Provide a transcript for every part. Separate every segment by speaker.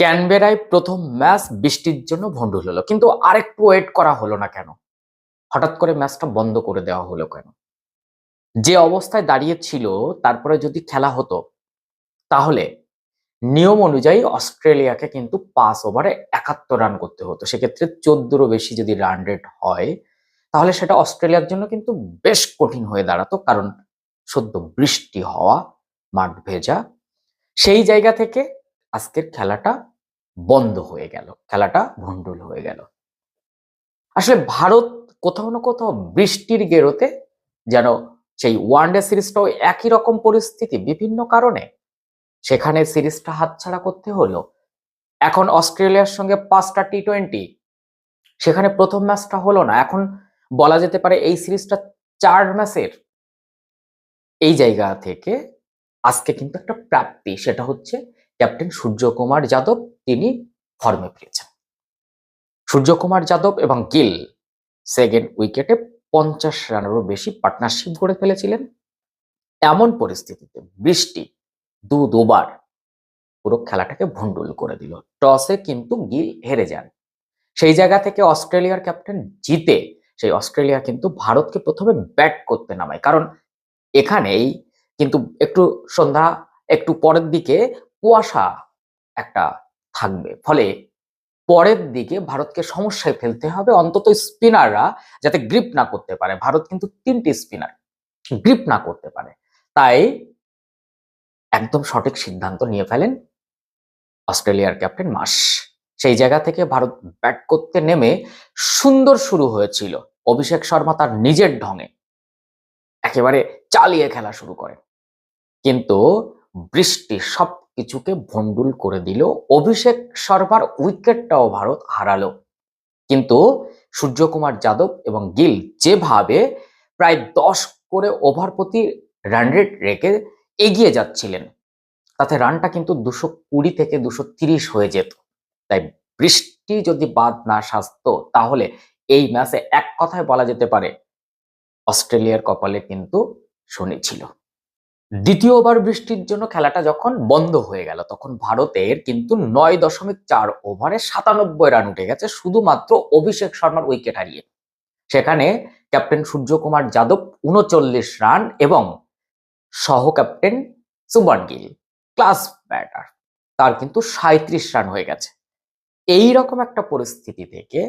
Speaker 1: ক্যানবেরায় প্রথম ম্যাচ বৃষ্টির জন্য ভণ্ডুল হলো। কিন্তু আরেকটু ওয়েট করা হলো না কেন? হঠাৎ করে ম্যাচটা বন্ধ করে দেওয়া হলো কেন? যে অবস্থায় দাঁড়িয়ে ছিল, তারপরে যদি খেলা হতো, তাহলে নিয়ম অনুযায়ী অস্ট্রেলিয়াকে কিন্তু পাঁচ ওভারে একাত্তর রান করতে হতো। সেক্ষেত্রে চোদ্দোরও বেশি যদি রান রেট হয়, তাহলে সেটা অস্ট্রেলিয়ার জন্য কিন্তু বেশ কঠিন হয়ে দাঁড়াতো। কারণ সদ্য বৃষ্টি হওয়া, মাঠ ভেজা, সেই জায়গা থেকে আজকের খেলাটা বন্ধ হয়ে গেল, খেলাটা ভণ্ডুল হয়ে গেল। আসলে ভারত কোথাও না কোথাও বৃষ্টির গেরোতে যেন সেই ওয়ানডে সিরিজটাও একই রকম পরিস্থিতি বিভিন্ন কারণে। সেখানে সিরিজটা হাতছাড়া করতে হলো এখন অস্ট্রেলিয়ার সঙ্গে পাঁচটা টি টোয়েন্টি সেখানে প্রথম ম্যাচটা হলো না। এখন বলা যেতে পারে এই সিরিজটা চার ম্যাচের এই জায়গা থেকে আজকে কিন্তু একটা প্রাপ্তি, সেটা হচ্ছে ক্যাপ্টেন সূর্যকুমার যাদব তিনি ফর্মে ফিরেছেন। সূর্যকুমার যাদব এবং গিল সেকেন্ড উইকেটে পঞ্চাশ রানেরও বেশি পার্টনারশিপ গড়ে ফেলেছিলেন। এমন পরিস্থিতিতে বৃষ্টি দু দুবার পুরো খেলাটাকে ভণ্ডুল করে দিল। টসে কিন্তু গিল হেরে যান। সেই জায়গা থেকে অস্ট্রেলিয়ার ক্যাপ্টেন জিতে সেই অস্ট্রেলিয়া কিন্তু ভারতকে প্রথমে ব্যাট করতে নামায়। কারণ এখানেই কিন্তু একটু সন্ধ্যা, একটু পরের দিকে কুয়াশা একটা থাকবে। ফলে পরের দিকে ভারতকে সমস্যায় ফেলতে হবে। অন্তত স্পিনাররা যাতে গ্রিপ না করতে পারে। ভারত কিন্তু তিনটি স্পিনার গ্রিপ না করতে পারে। তাই একদম সঠিক সিদ্ধান্ত নিয়ে ফেলেন অস্ট্রেলিয়ার ক্যাপ্টেন মাস সেই জায়গা থেকে ভারত ব্যাট করতে নেমে সুন্দর শুরু হয়েছিল। অভিষেক শর্মা তার নিজের ঢঙে একেবারে চালিয়ে খেলা শুরু করে কিন্তু বৃষ্টি সব কিছুকে ভণ্ডুল করে দিল অভিষেক শর্মার উইকেটটাও ভারত হারালো। কিন্তু সূর্যকুমার যাদব এবং গিল যেভাবে প্রায় দশ করে ওভার প্রতি রান রেট রেখে এগিয়ে যাচ্ছিলেন, তাতে রানটা কিন্তু দুশো কুড়ি থেকে দুশো তিরিশ হয়ে যেত। তাই বৃষ্টি যদি বাদ না সাজতো, তাহলে এই ম্যাচে এক কথায় বলা যেতে পারে, অস্ট্রেলিয়ার কপালে কিন্তু শনি ছিল। দ্বিতীয় ওভার বৃষ্টির জন্য খেলাটা যখন বন্ধ হয়ে গেল, তখন ভারতের কিন্তু নয় দশমিক চার ওভারে সাতানব্বই রান উঠে গেছে শুধুমাত্র অভিষেক শর্মার উইকেট হারিয়ে। সেখানে ক্যাপ্টেন সূর্যকুমার যাদব উনচল্লিশ রান এবং সহ ক্যাপ্টেন সুবান গিল ক্লাস ব্যাটার তার কিন্তু সাঁত্রিশ রান হয়ে গেছে। এই রকম একটা পরিস্থিতি থেকে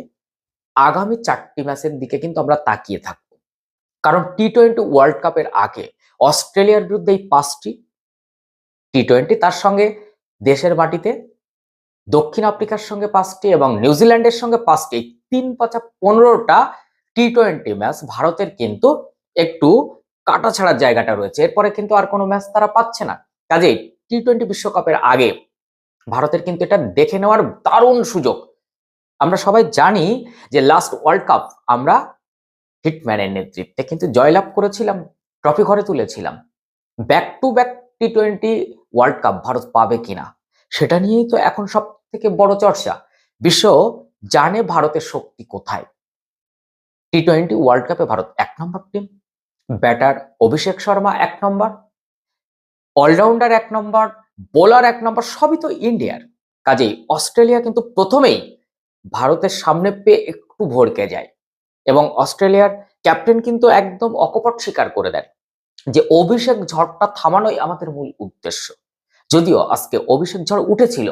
Speaker 1: আগামী চারটি ম্যাচের দিকে কিন্তু আমরা তাকিয়ে থাকব। কারণ টি টোয়েন্টি ওয়ার্ল্ড কাপের আগে অস্ট্রেলিয়ার বিরুদ্ধে এই পাঁচটি টি টোয়েন্টি তার সঙ্গে দেশের মাটিতে দক্ষিণ আফ্রিকার সঙ্গে পাঁচটি এবং নিউজিল্যান্ডের সঙ্গে পাঁচটি। তিন পাঁচা পনেরোটা টি টোয়েন্টি ম্যাচ ভারতের কিন্তু একটু কাটা ছাড়ার জায়গাটা রয়েছে। এরপরে কিন্তু আর কোনো ম্যাচ তারা পাচ্ছে না। কাজেই টি টোয়েন্টি বিশ্বকাপের আগে ভারতের কিন্তু এটা দেখে নেওয়ার দারুণ সুযোগ। আমরা সবাই জানি যে লাস্ট ওয়ার্ল্ড কাপ আমরা হিটম্যানের নেতৃত্বে কিন্তু জয়লাভ করেছিলাম। ট্রফি ঘরে তুলেছিলাম। Back to back T twenty world cup Bharat পাবে কিনা, সেটা নিয়েই তো এখন সব থেকে বড় চর্চা। বিশ্ব জানে ভারতের শক্তি কোথায়। টি টোয়েন্টি ওয়ার্ল্ড কাপে ভারত এক নম্বর টিম ব্যাটার অভিষেক শর্মা এক নম্বর অলরাউন্ডার এক নম্বর বোলার এক নম্বর, সবই তো ইন্ডিয়ার কাজেই অস্ট্রেলিয়া কিন্তু প্রথমেই ভারতের সামনে পেয়ে একটু ভরকে যায়। এবং অস্ট্রেলিয়ার ক্যাপ্টেন কিন্তু একদম অকপট স্বীকার করে দেন যে অভিষেক ঝড়টা থামানোই আমাদের মূল উদ্দেশ্য। যদিও আজকে অভিষেক ঝড় উঠেছিল,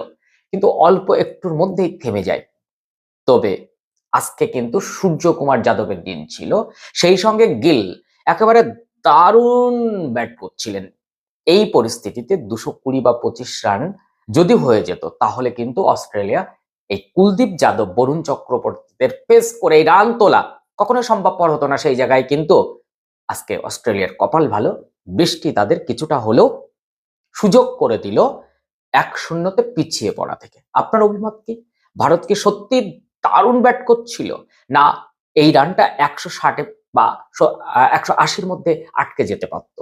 Speaker 1: কিন্তু অল্প একটুর মধ্যেই থেমে যায়। তবে আজকে কিন্তু সূর্যকুমার যাদবের দিন ছিল, সেই সঙ্গে গিল একেবারে দারুণ ব্যাট করছিলেন। এই পরিস্থিতিতে দুশো কুড়ি বা পঁচিশ রান যদি হয়ে যেত, তাহলে কিন্তু অস্ট্রেলিয়া এই কুলদীপ যাদব, বরুণ চক্রবর্তীদের পেস করে এই রান তোলা কখনোই সম্ভবপর হতো না সেই জায়গায়, কিন্তু আজকে অস্ট্রেলিয়ার কপাল ভালো, বৃষ্টি তাদের কিছুটা হলেও সুযোগ করে দিল এক শূন্যতে পিছিয়ে পড়া থেকে। আপনার অভিমত কি? ভারত কি সত্যি দারুণ ব্যাট করছিল? না, এই রানটা একশো ষাটে বা একশো আশির মধ্যে আটকে যেতে পারত?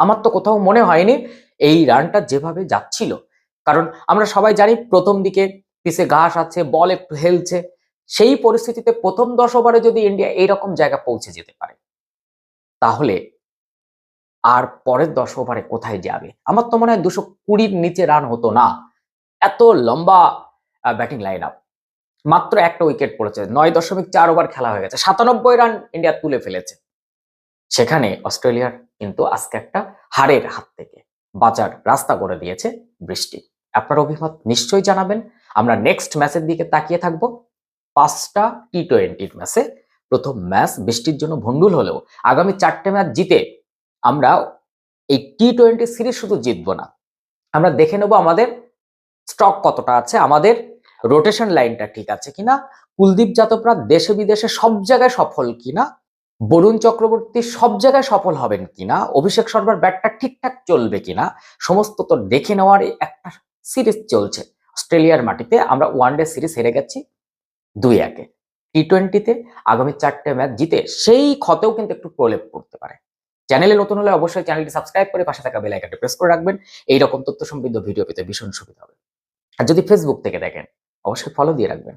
Speaker 1: আমার তো কোথাও মনে হয়নি এই রানটা যেভাবে যাচ্ছিল। কারণ আমরা সবাই জানি প্রথম দিকে পিছে ঘাস আছে, বল একটু হেলছে সেই পরিস্থিতিতে প্রথম দশ ওভারে যদি ইন্ডিয়া এইরকম জায়গা পৌঁছে যেতে পারে, তাহলে আর পরের দশ ওভারে কোথায় যাবে? আমার তো মনে হয় দুশো কুড়ির নিচে রান হতো না। এত লম্বা ব্যাটিং লাইন আপ মাত্র একটা উইকেট পড়েছে। নয় দশমিক চার ওভার খেলা হয়ে গেছে। সাতানব্বই রান ইন্ডিয়া তুলে ফেলেছে। সেখানে অস্ট্রেলিয়ার কিন্তু আজকে একটা হারের হাত থেকে বাঁচার রাস্তা করে দিয়েছে বৃষ্টি। আপনার অভিমত নিশ্চয়ই জানাবেন। আমরা নেক্সট ম্যাচের দিকে তাকিয়ে থাকব। পাঁচটা টি টোয়েন্টির ম্যাচে প্রথম ম্যাচ বৃষ্টির জন্য ভন্ডুল হলেও আগামী চারটে ম্যাচ জিতে আমরা এই টি টোয়েন্টি সিরিজ শুধু জিতবো না। আমরা দেখে নেব আমাদের স্টক কতটা আছে, আমাদের রোটেশন লাইনটা ঠিক আছে কিনা, কুলদীপ যাদবরা দেশে বিদেশে সব জায়গায় সফল কিনা, বরুণ চক্রবর্তী সব জায়গায় সফল হবেন কিনা, অভিষেক শর্মার ব্যাটটা ঠিকঠাক চলবে কিনা, সমস্ত তো দেখে নেওয়ার একটা সিরিজ চলছে। অস্ট্রেলিয়ার মাটিতে আমরা ওয়ান ডে সিরিজ হেরে গেছি। দুই একে টি টোয়েন্টিতে আগামী চারটে ম্যাচ জিতে সেই ক্ষতেও কিন্তু একটু প্রলেপ করতে পারে। চ্যানেলে নতুন হলে অবশ্যই চ্যানেলটি সাবস্ক্রাইব করে পাশে থাকা বেল আইকনটি প্রেস করে রাখবেন। এইরকম তথ্য সমৃদ্ধ ভিডিও পেতে ভীষণ সুবিধা হবে। আর যদি ফেসবুক থেকে দেখেন, অবশ্যই ফলো দিয়ে রাখবেন।